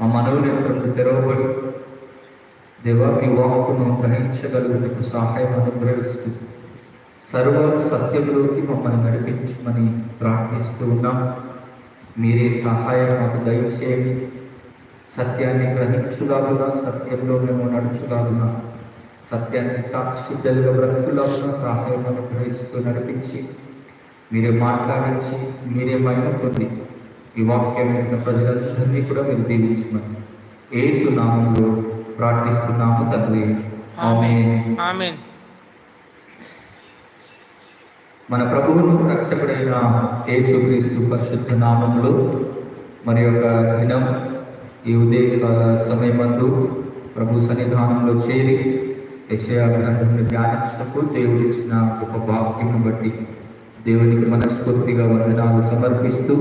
మా మనవులు తెరవబడి దేవా మీ వాక్కును గ్రహించగలుగుటకు సహాయం అనుగ్రహిస్తూ సర్వ సత్యంలోకి మమ్మల్ని నడిపించమని ప్రార్థిస్తూ ఉన్నాం మీరే సహాయం మాకు దయచేయండి సత్యాన్ని గ్రహించులాగున సత్యంలో మేము నడుచులాగున సత్యాన్ని సాక్షిద్దలుగా బ్రతుకులాగున సహాయం అనుగ్రహిస్తూ నడిపించి మీరే మాట్లాడించి మీరే మహిమ పొంది ఈ వాక్యం విన్న ప్రజలందరినీ కూడా మీరు దీవించమని. ఏసు నామంలో ప్రార్థిస్తున్నాము తండ్రి. మన ప్రభువును రక్షకుడైన యేసుక్రీస్తు పరిశుద్ధ నామంలో మరి యొక్క దినం ఈ ఉదయకాల సమయమందు ప్రభు సన్నిధానంలో చేరి గ్రంథంలో ధ్యానించినప్పుడు దేవుడు ఇచ్చిన ఒక వాక్యం బట్టి దేవునికి మనస్ఫూర్తిగా వందనాలు సమర్పిస్తూ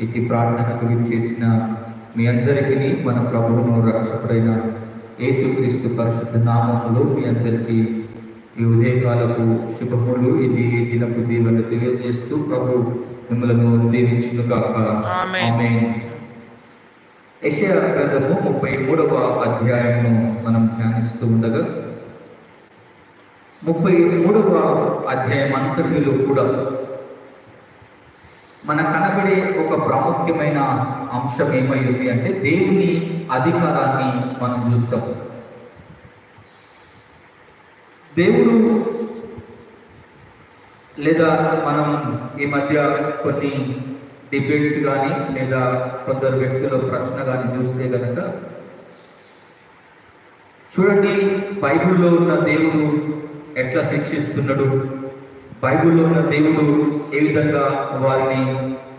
ఇటు ప్రార్థనకు విచ్చేసిన మీ అందరికీ మన ప్రభువును రక్షకుడైన యేసుక్రీస్తు పరిశుద్ధ నామంలో మీ అందరికీ ఈ ఉదయకాలపు శుభములు ఇది దినపు దీవెనలు తెలియజేస్తూ ప్రభు మిమ్మల్ని దీవించును కాక. యెషయా గ్రంథము ముప్పై మూడవ అధ్యాయము మనం ధ్యానిస్తూ ఉండగా ముప్పై మూడవ అధ్యాయం అంతటిలో కూడా మన కనబడే ఒక ప్రాముఖ్యమైన అంశం ఏమైంది అంటే దేవుని అధికారాన్ని మనం చూస్తాం. దేవుడు లేదా మనం ఈ మధ్య కొన్ని డిబేట్స్ కానీ లేదా కొందరు వ్యక్తుల ప్రశ్న కానీ చూస్తే కనుక చూడండి బైబిల్లో ఉన్న దేవుడు ఎట్లా శిక్షిస్తున్నాడు? బైబిల్లో ఉన్న దేవుడు ఏ విధంగా వారిని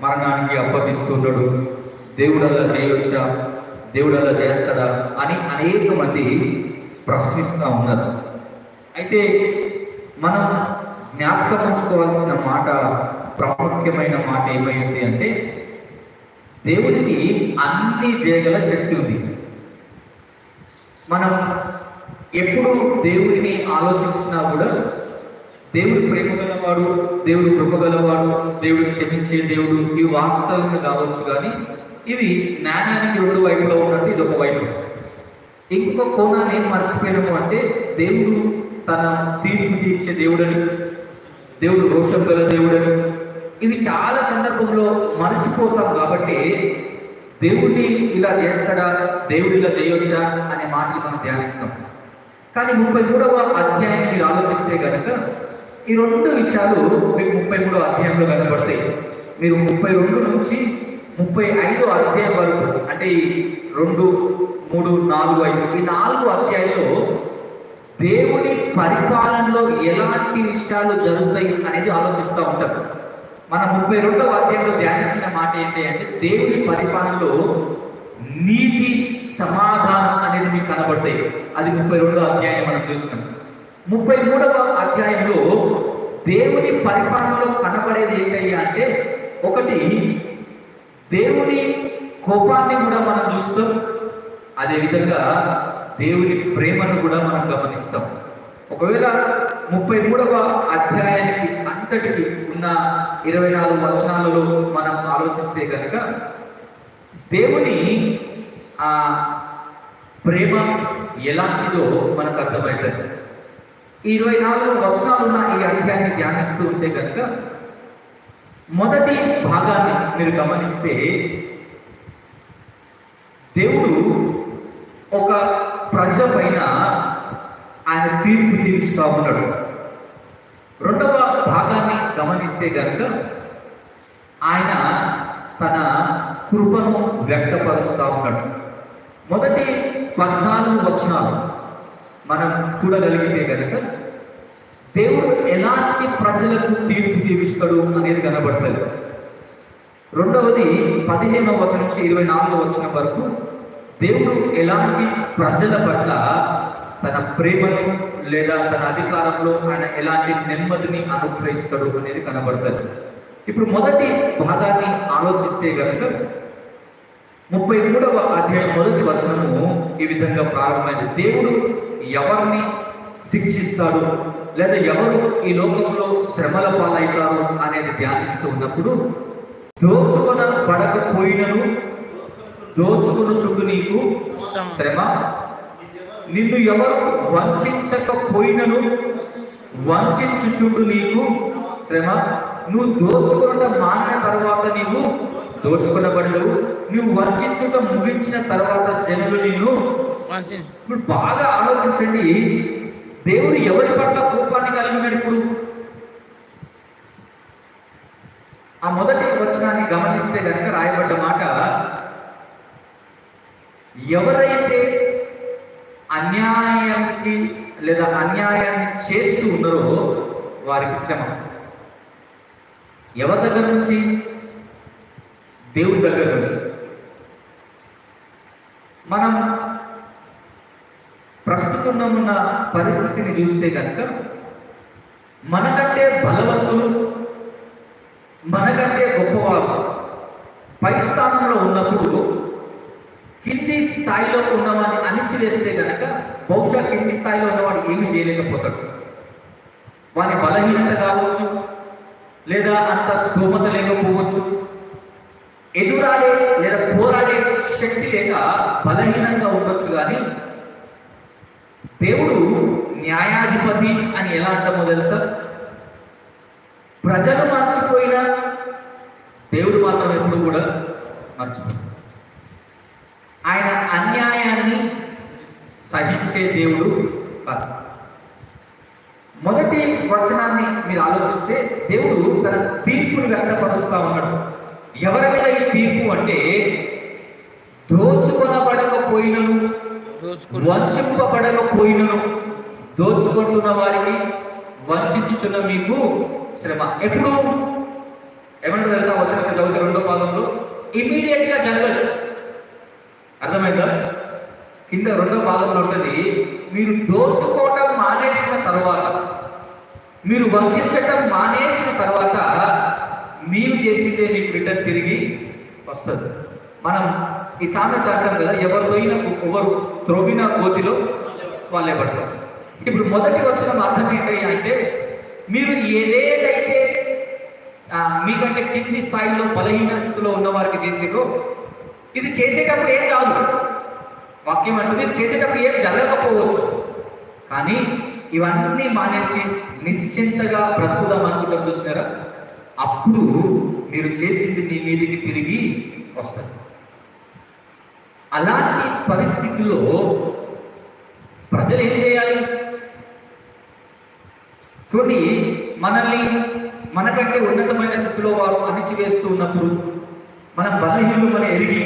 మరణానికి అప్పగిస్తున్నాడు దేవుడు అలా చేయవచ్చా దేవుడు అలా చేస్తాడా? అని అనేక మంది ప్రశ్నిస్తూ ఉన్నారు. అయితే మనం జ్ఞాపకం ఉంచుకోవాల్సిన మాట ప్రాముఖ్యమైన మాట ఏమైంది అంటే దేవుడికి అన్ని చేయగల శక్తి ఉంది. మనం ఎప్పుడు దేవుడిని ఆలోచించినా కూడా దేవుడు ప్రేమ గలవాడు దేవుడు కృప గలవాడు దేవుడు క్షమించే దేవుడు. ఇవి వాస్తవంగా కావచ్చు కానీ ఇవి నాణ్యానికి రెండు వైపులో ఉన్నట్టు ఇది ఒక వైపు. ఇంకొక కోణాన్ని ఏం మర్చిపోయినాము అంటే దేవుడు తన తీర్పు తీర్చే దేవుడని దేవుడు రోషం గల దేవుడని ఇవి చాలా సందర్భంలో మర్చిపోతాం కాబట్టి దేవుడిని ఇలా చేస్తాడా దేవుడు ఇలా చేయొచ్చా అనే మాటలు మనం ధ్యానిస్తాం. కానీ ముప్పై మూడవ అధ్యాయాన్ని మీరు ఆలోచిస్తే కనుక ఈ రెండు విషయాలు మీకు ముప్పై మూడో అధ్యాయంలో కనబడతాయి మీరు ముప్పై రెండు నుంచి ముప్పై ఐదో అధ్యాయం వరకు అంటే ఈ రెండు మూడు నాలుగు ఐదు ఈ నాలుగు అధ్యాయంలో దేవుని పరిపాలనలో ఎలాంటి విషయాలు జరుగుతాయి అనేది ఆలోచిస్తూ ఉంటారు మన ముప్పై రెండవ అధ్యాయంలో ధ్యానించిన మాట ఏంటి అంటే దేవుని పరిపాలనలో నీతి సమాధానం అనేది మీకు కనబడతాయి అది ముప్పై రెండో అధ్యాయం మనం చూసినాం ముప్పై మూడవ అధ్యాయంలో దేవుని పరిపాలనలో కనబడేది ఏంటయ్యా అంటే ఒకటి దేవుని కోపాన్ని కూడా మనం చూస్తాం. అదేవిధంగా దేవుని ప్రేమను కూడా మనం గమనిస్తాం. ఒకవేళ ముప్పై మూడవ అధ్యాయానికి అంతటికి ఉన్న ఇరవై నాలుగు వచనాలలో మనం ఆలోచిస్తే కనుక దేవుని ఆ ప్రేమ ఎలాంటిదో మనకు అర్థమవుతుంది. ఈ ఇరవై నాలుగు వచనాలు ఉన్న ఈ అధ్యాయాన్ని ధ్యానిస్తూ ఉంటే కనుక మొదటి భాగాన్ని మీరు గమనిస్తే దేవుడు ఒక ప్రజ పైన ఆయన తీర్పు తీరుస్తూ ఉన్నాడు. రెండవ భాగాన్ని గమనిస్తే కనుక ఆయన తన కృపను వ్యక్తపరుస్తూ ఉన్నాడు. మొదటి పద్నాలుగు వచనాలు. మనం చూడగలిగితే కనుక దేవుడు ఎలాంటి ప్రజలకు తీర్పు తీరుస్తాడు అనేది కనబడుతుంది రెండవది పదిహేనవ వచనం నుంచి ఇరవై నాలుగవ వచనం వరకు దేవుడు ఎలాంటి ప్రజల పట్ల తన ప్రేమను లేదా తన అధికారంలో ఆయన ఎలాంటి నెమ్మదిని అనుగ్రహిస్తాడు అనేది కనబడుతుంది ఇప్పుడు మొదటి భాగాన్ని ఆలోచిస్తే కనుక ముప్పై మూడవ అధ్యాయం మొదటి వచనము ఈ విధంగా ప్రారంభమైంది. దేవుడు ఎవరిని శిక్షిస్తాడు లేదా ఎవరు ఈ లోకంలో శ్రమల పాలవుతారు అనేది ధ్యానిస్తూ ఉన్నప్పుడు దోచుకొన పడకపోయినను దోచుకుని చుడు నీకు శ్రమ. శ్రమ. నిన్ను ఎవరు వంచకపోయినను వంచుచుండు నీకు శ్రమ. నువ్వు దోచుకున్న మానిన తర్వాత నీవు దోచుకునబడవు నువ్వు వంచుట ముగించిన తర్వాత జనులు నిన్ను ఇప్పుడు బాగా ఆలోచించండి. దేవుడు ఎవరి పట్ల కోపాన్ని కలిగినాడు ఇప్పుడు? ఆ మొదటి వచనాన్ని గమనిస్తే కనుక రాయబడ్డ మాట ఎవరైతే అన్యాయానికి లేదా అన్యాయాన్ని చేస్తూ ఉన్నారో వారికి శ్రమ. ఎవరి దగ్గర నుంచి? దేవుడి దగ్గర నుంచి. మనం ప్రస్తుతం ఉన్న పరిస్థితిని చూస్తే కనుక మనకంటే బలవంతులు మనకంటే గొప్పవారు పై స్థానంలో ఉన్నప్పుడు కింది స్థాయిలో ఉన్నవాడిని అణిచివేస్తే కనుక బహుశా కింది స్థాయిలో ఉన్నవాడు ఏమి చేయలేకపోతాడు. వాని బలహీనత కావచ్చు లేదా అంత స్థోమత లేకపోవచ్చు ఎదురాడే లేదా శక్తి లేక బలహీనంగా ఉండొచ్చు కానీ దేవుడు న్యాయాధిపతి అని ఎలా అంటామో తెలుసా? ప్రజలు మర్చిపోయినా దేవుడు మాత్రం ఎప్పుడు కూడా మర్చిపోయి ఆయన అన్యాయాన్ని సహించే దేవుడు కాదు. మొదటి వచనాన్ని మీరు ఆలోచిస్తే దేవుడు తన తీర్పును వ్యక్తపరుస్తా ఉన్నాడు. ఎవరి మీద ఈ తీర్పు అంటే దోచుకొనబడకపోయినను దోచుకుని వంచింపబడకపోయినను. దోచుకుంటున్న వారికి వంచుచున్న మీకు శ్రమ. ఎప్పుడు? ఏమంటారు తెలుసా వచ్చిన చదివితే రెండో పాదంలో ఇమీడియట్గా జరగదు. అర్థమైందా? కింద రెండో పాదంలో ఉంటుంది మీరు దోచుకోవటం మానేసిన తర్వాత మీరు వంచటం మానేసిన తర్వాత మీరు చేసిందే మీకు రిటర్న్ తిరిగి వస్తుంది. మనం ఈ సామెత అంటాం కదా ఎవరు పోయిన ఎవరు త్రొవిన కోతిలో వాళ్ళే పడతారు ఇప్పుడు మొదటి వచ్చిన అర్థం ఏంటయ్యా అంటే మీరు ఏదేదైతే మీకంటే కింది స్థాయిలో బలహీన స్థితిలో ఉన్న వారికి ఇది చేసేటప్పుడు ఏం కాదు. వాక్యం అంటే మీరు చేసేటప్పుడు ఏం జరగకపోవచ్చు. కానీ ఇవన్నీ మానేసి నిశ్చింతగా బ్రతుకుదాం అనుకుంటాం చూసినారా? అప్పుడు మీరు చేసింది మీ మీదికి తిరిగి వస్తారు అలాంటి పరిస్థితుల్లో ప్రజలు ఏం చేయాలి? చూడండి మనల్ని మనకంటే ఉన్నతమైన స్థితిలో వారు అణిచివేస్తూ ఉన్నప్పుడు మనం బలహీనులు మనం ఎరిగి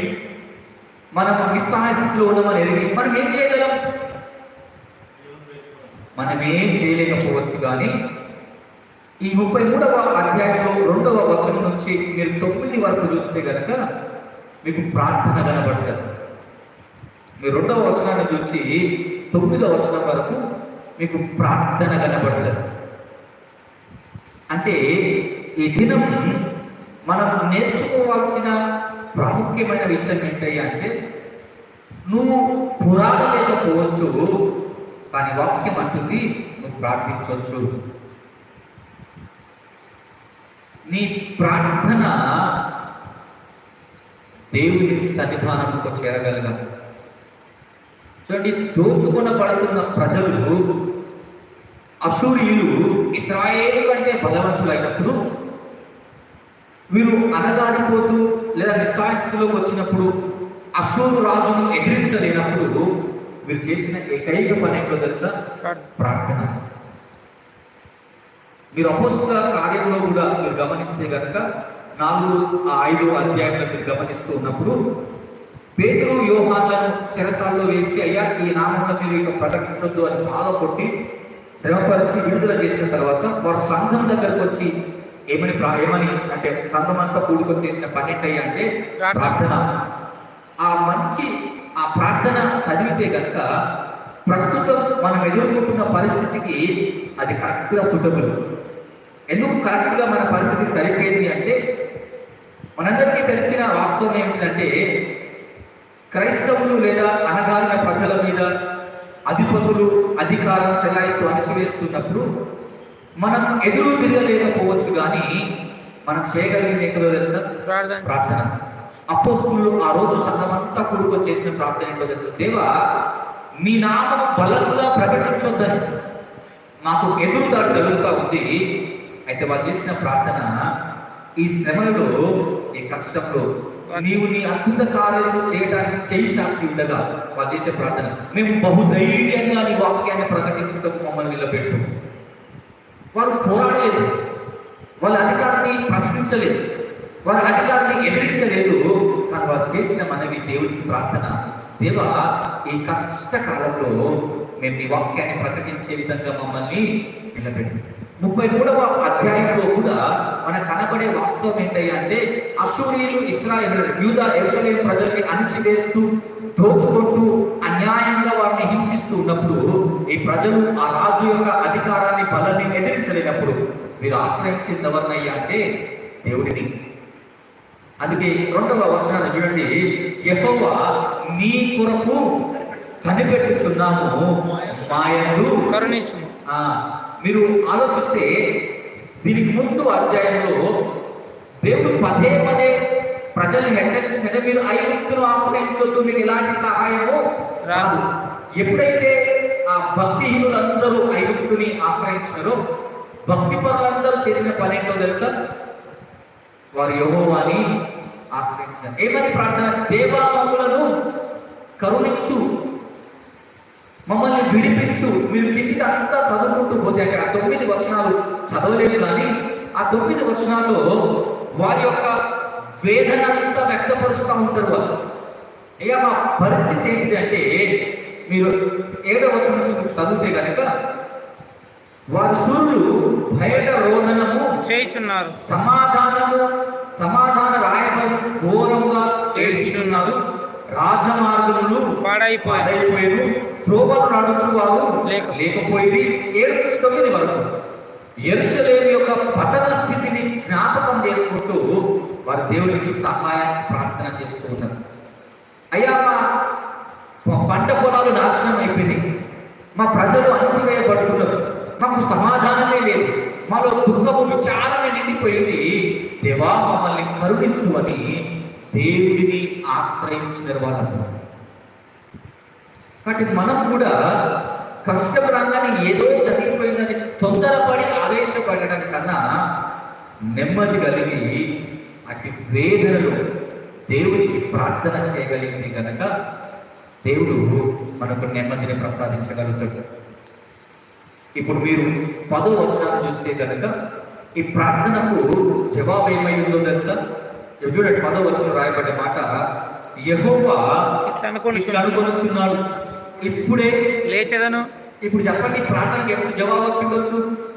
మనం నిస్సహాయ స్థితిలో ఉన్నామని ఎరిగి మనం ఏం చేయగలం? మనం ఏం చేయలేకపోవచ్చు కానీ ఈ ముప్పై మూడవ అధ్యాయంలో రెండవ వచనం నుంచి మీరు తొమ్మిది వరకు చూస్తే కనుక మీకు ప్రార్థన కనబడుతుంది. మీరు రెండవ వచనాన్ని చూసి తొమ్మిదవ వచనం వరకు మీకు ప్రార్థన కనబడుతుంది. అంటే ఈ దినం మనం నేర్చుకోవాల్సిన ప్రాముఖ్యమైన విషయం ఏంటయ్యా అంటే నువ్వు పురాణ లేకపోవచ్చు కానీ వాక్యం అంటుంది నువ్వు ప్రార్థించవచ్చు. నీ ప్రార్థన దేవుని సన్నిధానంతో చేరగలగాలి. చూడండి దోచుకొనబడుతున్న ప్రజలు అసూరియులు ఇస్రాయేలు కంటే బలవంతులైనప్పుడు వీరు అనగారిపోతూ లేదా నిస్సాయస్థితిలోకి వచ్చినప్పుడు అసూరు రాజును ఎదిరించలేనప్పుడు వీరు చేసిన ఏకైక పని ఏంటో తెలుసా? ప్రార్థన. మీరు అపోస్తుల కార్యంలో కూడా మీరు గమనిస్తే కనుక నాలుగు ఆ ఐదు అధ్యాయంలో మీరు గమనిస్తూ ఉన్నప్పుడు పేతురు యోహాన్లను చెరసాల్లో వేసి అయ్యా ఈ నామంలో మీరు ఇక ప్రకటించొద్దు అని బాగా కొట్టి శ్రమపరిచి విడుదల చేసిన తర్వాత వారు సంఘం దగ్గరకు వచ్చి ఏమని ప్రా- ఏమని? అంటే సంఘం అంతా కూడుకొని చేసిన పని ఏంటయ్యా అంటే ప్రార్థన. ప్రార్థన. ఆ మంచి ఆ ప్రార్థన చదివితే కనుక ప్రస్తుతం మనం ఎదుర్కొంటున్న పరిస్థితికి అది కరెక్ట్గా సూటబుల్. ఎందుకు కరెక్ట్గా మన పరిస్థితి సరిపోయింది అంటే మనందరికీ తెలిసిన వాస్తవం ఏమిటంటే క్రైస్తవులు లేదా అనగారిన ప్రజల మీద అధిపతులు అధికారం చెలాయిస్తూ అణచివేస్తున్నప్పుడు మనం ఎదురు తిరగలేకపోవచ్చు కానీ మనం చేయగలిగింది ఏంటో తెలుసా? ప్రార్థన. అపోస్తులు ఆ రోజు సంఘమంతా కూడుకొని చేసిన ప్రార్థన ఏంటో తెలుసు? దేవా మీ నామం బలంగా ప్రకటించొద్దని. మాకు ఎదురుదాడి జరుగుతూ ఉంది. అయితే వాళ్ళు చేసిన ప్రార్థన ఈ శ్రమలలో ఈ కష్టంలో నీవు నీ అద్భుత కార్యాలు చేయడానికి చేయించాల్సి ఉండగా వాళ్ళు చేసే ప్రార్థన. మేము బహుధైర్యంగా నీ వాక్యాన్ని ప్రకటించడం మమ్మల్ని నిలబెట్టు. వారు పోరాడలేదు. వాళ్ళ అధికారాన్ని ప్రశ్నించలేదు. వారి అధికారాన్ని ఎదిరించలేదు. కానీ వారు చేసిన మనవి దేవుడికి ప్రార్థన. దేవ ఈ కష్టకాలంలో మేము నీ వాక్యాన్ని ప్రకటించే విధంగా మమ్మల్ని నిలబెట్టు. ముప్పై మూడవ అధ్యాయంలో కూడా మనకు కనబడే వాస్తవం ఏంటయ్యా అంటే అశూరియులు ఇస్రాయేల్ యూదా ఎరుసలేం ప్రజల్ని అణిచివేస్తూ దోచుకుంటూ అన్యాయంగా వారిని హింసిస్తూ ఉన్నప్పుడు ఈ ప్రజలు ఆ రాజు యొక్క అధికారాన్ని బలాన్ని ఎదిరించలేనప్పుడు మీరు ఆశ్రయించింది ఎవరినయ్యా అంటే దేవుడిని. అందుకే రెండవ వచనాన్ని చూడండి. యెహోవా నీ కొరకు కనిపెట్టుచున్నాము మాయందు కరుణించుము. ఆ, మీరు ఆలోచిస్తే దీనికి ముందు అధ్యాయంలో దేవుడు పదే పదే ప్రజల్ని హెచ్చరించినట్టే మీరు ఐగుప్తును ఆశ్రయించొద్దు మీకు ఎలాంటి సహాయము రాదు. ఎప్పుడైతే ఆ భక్తిహీనులందరూ ఐగుప్తుని ఆశ్రయించినారో భక్తి పరులందరూ చేసిన పని ఏంటో తెలుసా? వారు యహోవాని ఆశ్రయించినారు. ఏమని ప్రార్థన? దేవా కరుణించు. మమ్మల్ని విడిపించు. మీరు కిందికి అంతా చదువుకుంటూ పోతే ఆ తొమ్మిది వచనాలు చదవలేదు కానీ ఆ తొమ్మిది వచనాల్లో వారి యొక్క వేదన అంతా వ్యక్తపరుస్తూ ఉంటారు వాళ్ళు. ఇక మా పరిస్థితి ఏంటి అంటే మీరు ఏడో వచనం నుంచి చదివితే కనుక వారి సూర్యులు బయట రోదనము చేయుచున్నారు. సమాధానము సమాధాన రాయబడి ఘోరంగా ఏడ్చున్నారు రాజమార్గములు పాడైపోయి పాడైపోయారు త్రోవలు నడుచు వారు లేక. లేకపోయింది ఏడు నుంచి తొమ్మిది వరకు ఎరుసలేం యొక్క పతన స్థితిని జ్ఞాపకం చేసుకుంటూ వారి దేవునికి సహాయం ప్రార్థన చేస్తూ ఉన్నారు. అయ్యా మా పంట పొలాలు నాశనం అయిపోయినాయి. మా ప్రజలు అణచివేయబడుతున్నారు. మాకు సమాధానమే లేదు. మాలో దుఃఖము విచారమే నిండిపోయింది. దేవా మమ్మల్ని కరుణించు అని దేవుడిని ఆశ్రయించిన వాళ్ళందరూ కాబట్టి మనం కూడా కష్టం రాగానే ఏదో జరిగిపోయిందని తొందరపడి ఆవేశపడడం కన్నా నెమ్మది కలిగి అటు వేదనలు దేవునికి ప్రార్థన చేయగలిగింది కనుక దేవుడు మనకు నెమ్మదిని ప్రసాదించగలుగుతాడు. ఇప్పుడు మీరు పదో వచనాలు చూస్తే కనుక ఈ ప్రార్థనకు జవాబు ఏమై ఉందో తెలుసా? చూడండి పదో వచనం రాయబడ్డ మాట యెహోవా అనుకోని అనుకొనుచున్నాడు. ఇప్పుడే లేచేదను. ఇప్పుడు చెప్పండి ప్రార్థనకి ఎప్పుడు జవాబు వచ్చి ఉండొచ్చు?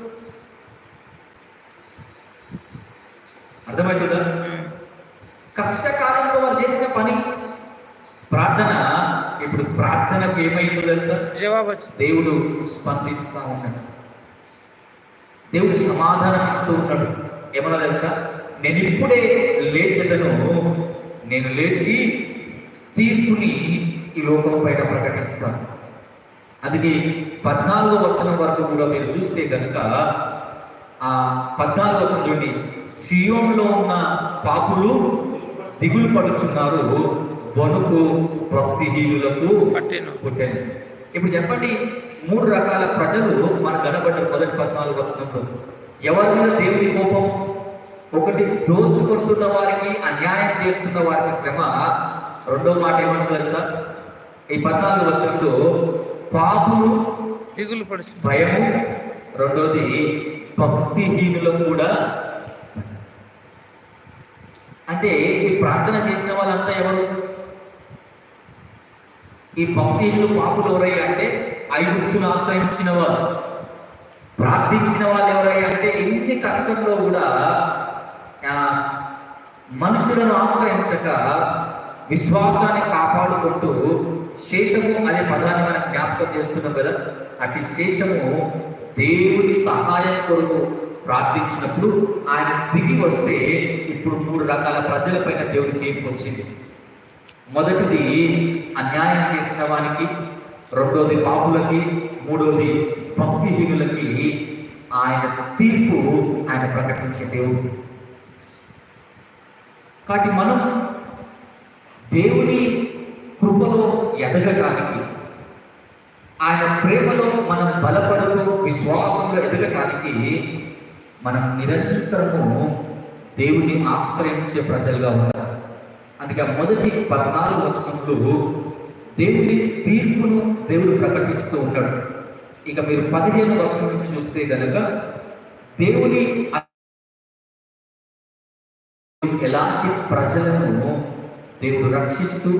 అర్థమవుతుందా. కష్టకాలంలో వారు చేసిన పని ప్రార్థన ఇప్పుడు ప్రార్థనకు ఏమైందో తెలుసా? జవాబు దేవుడు స్పందిస్తూ ఉన్నాడు. దేవుడు సమాధానం ఇస్తూ ఉన్నాడు. ఏమన్నా తెలుసా? నేను ఇప్పుడే లేచేదను. నేను లేచి తీర్పుని ఈ లోకం పైన ప్రకటిస్తాను అది పద్నాలుగో వచనం వరకు కూడా మీరు చూస్తే కనుక ఆ పద్నాలుగో వచనం చూడండి. సియోన్లో ఉన్న పాపులు దిగులు పడుతున్నారు వణుకు భక్తిహీనులకు పట్టెను. ఇప్పుడు చెప్పండి మూడు రకాల ప్రజలు మన కనబడ్డారు మొదటి పద్నాలుగు వచనంలో. ఎవరి మీద దేవుని కోపం? ఒకటి దోచుకుంటున్న వారికి అన్యాయం చేస్తున్న వారికి శ్రమ. రెండో మాట ఏమంటారు తెలుసా? ఈ పద్నాలుగు వచనంలో పాపులు దిగులు పడుచు భయము రెండోది భక్తిహీనులకు కూడా. అంటే ఈ ప్రార్థన చేసిన వాళ్ళంతా ఎవరు? ఈ భక్తిహీనులు పాపులు ఎవరయ్యా అంటే ఐగుప్తును ఆశ్రయించిన వారు. ప్రార్థించిన వాళ్ళు ఎవరయ్యా అంటే ఎన్ని కష్టంలో కూడా ఆ, మనుషులను ఆశ్రయించక విశ్వాసాన్ని కాపాడుకుంటూ శేషము అనే పదాన్ని మనం జ్ఞాపకం చేస్తున్నాం కదా అటు శేషము దేవుని సహాయం కొరకు ప్రార్థించినప్పుడు ఆయన దిగి వస్తే ఇప్పుడు మూడు రకాల ప్రజలపైన దేవుడి తీర్పు వచ్చింది. మొదటిది అన్యాయం చేసిన వానికి రెండోది పాపులకి మూడోది భక్తిహీనులకి ఆయన తీర్పు ఆయన ప్రకటించే దేవుడు. కాబట్టి మనం దేవుని ఎదగటానికి. ఆయన ప్రేమలో మనం బలపడుతూ విశ్వాసంలో ఎదగటానికి మనం నిరంతరము దేవుని ఆశ్రయించే ప్రజలుగా ఉండాలి. అందుకే మొదటి పద్నాలుగు వచనంలో దేవుని తీర్పును దేవుడు ప్రకటిస్తూ ఉంటాడు. ఇక మీరు పదిహేను వచనం నుంచి చూస్తే కనుక దేవుని ఎలాంటి ప్రజలను దేవుడు రక్షిస్తూ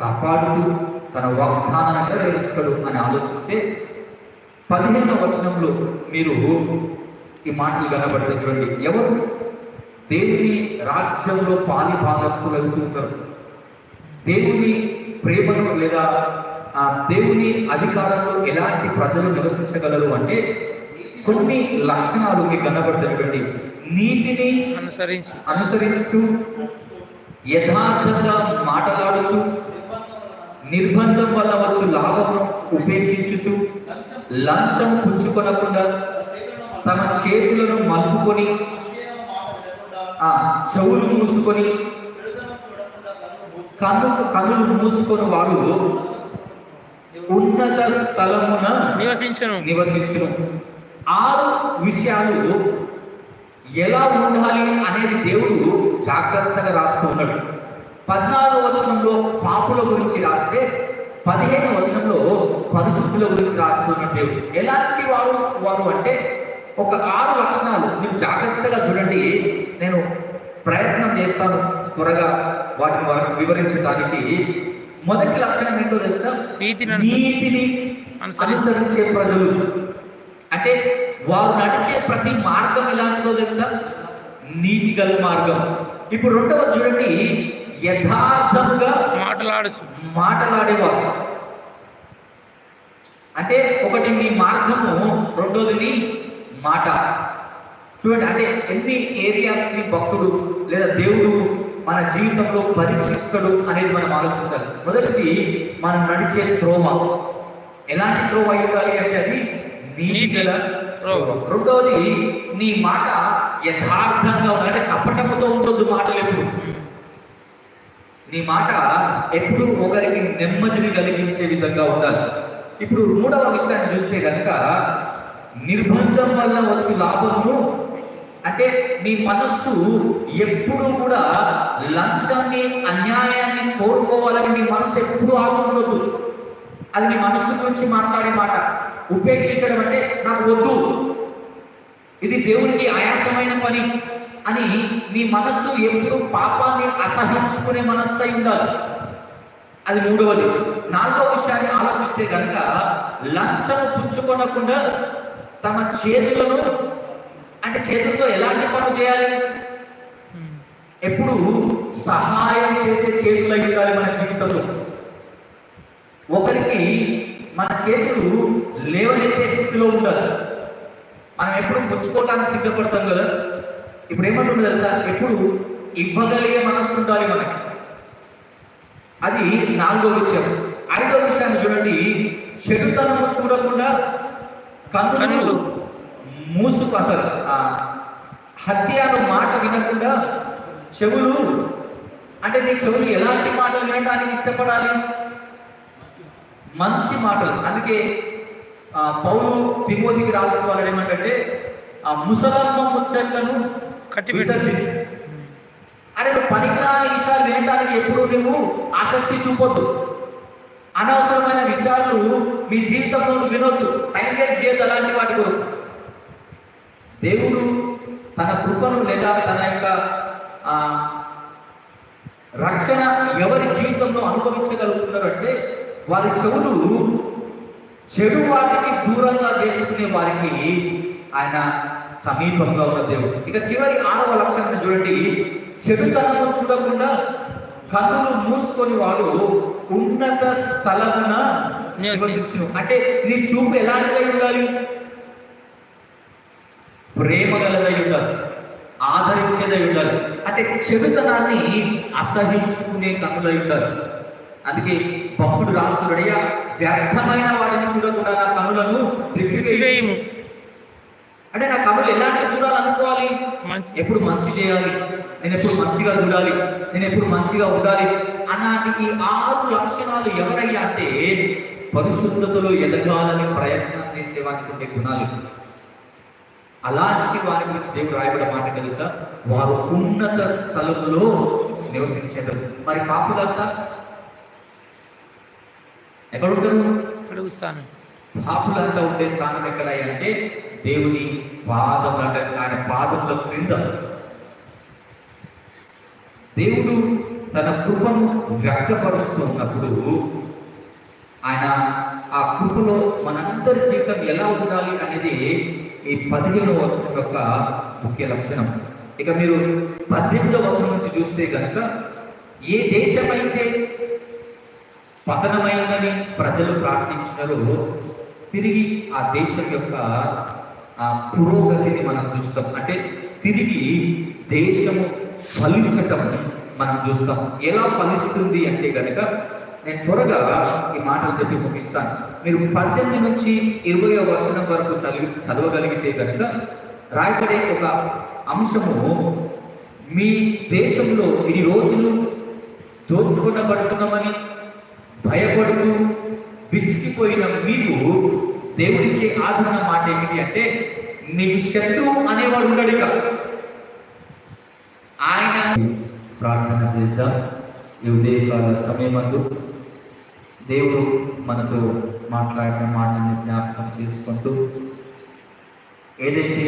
కాపాడుతూ తన వాగ్దానాన్ని నెరవేరుస్తాడు అని ఆలోచిస్తే పదిహేనవ వచనంలో మీరు ఈ మాటలు కనబడితే చూడండి. ఎవరు? దేవుని రాజ్యంలో పాలి భాగస్తులు అవుతూ ఉంటారు. దేవుని ప్రేమను లేదా ఆ దేవుని అధికారంలో ఎలాంటి ప్రజలు నివసించగలరు అంటే కొన్ని లక్షణాలు మీకు కనబడతాయి చూడండి. నీతిని అనుసరించి. అనుసరించుచు యథార్థంగా మాటలాడుచు నిర్బంధం వల్ల వచ్చు లాభమును ఉపేక్షించుచు లంచం పుచ్చుకొనకుండా తమ చేతులను మలుపుకొని ఆ చెవులు మూసుకొని కన్ను కన్నులు మూసుకొని వాడు ఉన్నత స్థలమున నివసించను. నివసించును. ఆరు విషయాలు ఎలా ఉండాలి అనేది దేవుడు జాగ్రత్తగా రాస్తూ ఉన్నాడు. పద్నాలుగు వచనంలో పాపుల గురించి రాస్తే పదిహేను వచనంలో పరిశుద్ధుల గురించి రాస్తున్నాడు దేవుడు. ఎలాంటి వారు వారు అంటే ఒక ఆరు లక్షణాలు. మీరు జాగ్రత్తగా చూడండి. నేను ప్రయత్నం చేస్తాను త్వరగా వాటిని వివరించడానికి. మొదటి లక్షణం ఏంటో తెలుసా? నీతిని అనుసరి- నీతిని అనుసరి- అనుసరించే ప్రజలు. అంటే వారు నడిచే ప్రతి మార్గం ఎలాంటిదో తెలుసా? నీతి గల మార్గం. ఇప్పుడు రెండవ చూడండి. యథార్థంగా మాటలాడుచు మాటలాడేవారు. అంటే ఒకటి మీ మార్గము రెండోది నీ మాట. చూడండి అంటే ఎన్ని ఏరియాస్ని భక్తుడు లేదా దేవుడు మన జీవితంలో పరీక్షిస్తాడు అనేది మనం ఆలోచించాలి. మొదటిది మనం నడిచే త్రోవ. ఎలాంటి త్రోవ అయి ఉండాలి అంటే అది నీతి నీతి గల త్రోవ. త్రోవ. రెండవది నీ మాట యథార్థంగా ఉండాలి. అంటే కపటముతో ఉండొద్దు మాటలు ఎప్పుడు? నీ మాట ఎప్పుడూ ఒకరికి నెమ్మదిని కలిగించే విధంగా ఉండాలి. ఇప్పుడు మూడవ విషయాన్ని చూస్తే కనుక నిర్బంధం వల్ల వచ్చే లాభము అంటే నీ మనస్సు ఎప్పుడు కూడా లంచాన్ని అన్యాయాన్ని కోరుకోవాలని నీ మనస్సు ఎప్పుడు ఆశించొద్దు. అది నీ మనస్సు గురించి మాట్లాడే మాట. ఉపేక్షించడం అంటే నాకు వద్దు. ఇది దేవునికి ఆయాసమైన పని. అని నీ మనస్సు ఎప్పుడు పాపాన్ని అసహించుకునే మనస్సు అయి ఉండాలి. అది మూడవది. నాలుగవ విషయాన్ని ఆలోచిస్తే కనుక లంచం పుచ్చుకొనకుండా తమ చేతులను అంటే చేతులతో ఎలాంటి పనులు చేయాలి? ఎప్పుడు సహాయం చేసే చేతులు అయి ఉండాలి మన జీవితంలో. ఒకరికి మన చేతులు లేవనెత్తే స్థితిలో ఉండాలి. మనం ఎప్పుడు పుచ్చుకోవడానికి సిద్ధపడతాం కదా? ఇప్పుడు ఏమంటుంది తెలుసా? ఎప్పుడు ఇవ్వగలిగే మనస్సు ఉండాలి మనకి. అది నాలుగో విషయం. ఐదో విషయాన్ని చూడండి. చెడుతనము చూడకుండా కన్నులు. మూసుకు అసలు ఆ హత్యను మాట వినకుండా చెవులు అంటే నీ చెవులు ఎలాంటి మాటలు వినడానికి ఇష్టపడాలి? మంచి మాటలు. అందుకే పౌలు తిమోతికి రాస్తూ వాళ్ళు ఏమంటే ఆ ముసలమ్మ ముచ్చట్లను. విసర్జించు అరే పనికిరాని విషయాలు వినడానికి ఎప్పుడు నువ్వు ఆసక్తి చూపొద్దు. అనవసరమైన విషయాలు మీ జీవితంలో వినొద్దు. టైం వేస్ట్ చేయొద్దు అలాంటి వాటి కొరకు. దేవుడు తన కృపను లేదా తన యొక్క రక్షణ ఎవరి జీవితంలో అనుభవించగలుగుతున్నారు అంటే వారి చెవులు చెడు వాటికి దూరంగా చేసుకునే వారికి ఆయన సమీపంగా ఉన్న దేవుడు. ఇక చివరి ఆరవ లక్షణాన్ని చూడండి. చెడుతనము చూడకుండా కన్నులు మూసుకొని వాడు ఉన్నత స్థలమున అంటే నీ చూపు ఎలాంటిదై ఉండాలి? ప్రేమ గలదై ఉండాలి. ఆదరించేదై ఉండాలి. అంటే చెడుతనాన్ని అసహించుకునే కన్నులై ఉండాలి. అందుకే భక్తుడు రాస్తున్నాడయ్యా వ్యర్థమైన వాటిని చూడకుండా నా కన్నులను త్రిప్పివేయు వివేయము అంటే నా కన్నులు ఎలాంటి చూడాలనుకోవాలి? మంచి ఎప్పుడు మంచి చేయాలి? నేను ఎప్పుడు మంచిగా చూడాలి? నేను ఎప్పుడు మంచిగా ఉండాలి? అలాంటి ఈ ఆరు లక్షణాలు ఎవరయ్యా అంటే పరిశుద్ధతలో ఎదగాలని ప్రయత్నం చేసేవానికి ఉండే గుణాలు. అలాంటి వారి గురించి దేవుడు రాయబడ మాట తెలుసా? వారు ఉన్నత స్థలంలో నివసించారు మరి పాపులంతా? ఎక్కడ ఉంటారు అడుగుస్తాను పాపులంతా ఉండే స్థానం ఎక్కడ అంటే దేవుని పాదములు అంటే ఆయన పాదముల క్రింద. దేవుడు తన కృపను వ్యక్తపరుస్తున్నప్పుడు ఆయన ఆ కృపలో మనందరి జీవితం ఎలా ఉండాలి అనేది ఈ పదిహేను వచనం యొక్క ముఖ్య లక్షణం. ఇక మీరు పద్దెనిమిదో వచనం నుంచి చూస్తే కనుక ఏ దేశమైతే పతనమైందని ప్రజలు ప్రార్థించినారో తిరిగి ఆ దేశం యొక్క ఆ పురోగతిని మనం చూస్తాం. అంటే తిరిగి దేశము ఫలించటం మనం చూస్తాం. ఎలా ఫలిస్తుంది అంటే కనుక నేను త్వరగా ఈ మాటలు చెప్పి ముగిస్తాను. మీరు పద్దెనిమిది నుంచి ఇరవై వచనం వరకు చదివి చదవగలిగితే కనుక రాయబడే ఒక అంశము మీ దేశంలో ఇన్ని రోజులు దోచుకునబడుతున్నామని భయపడుతూ విసిగిపోయిన మీకు దేవుడిచ్చే ఆదరణ మాట ఏమిటి అంటే నీకు శత్రువు అనేవాడు ఉండడు ఆయన ప్రార్థన చేద్దాం. ఈ ఉదయకాల సమయమందు దేవుడు మనతో మాట్లాడిన మాటని జ్ఞాపకం చేసుకుంటూ ఏదైతే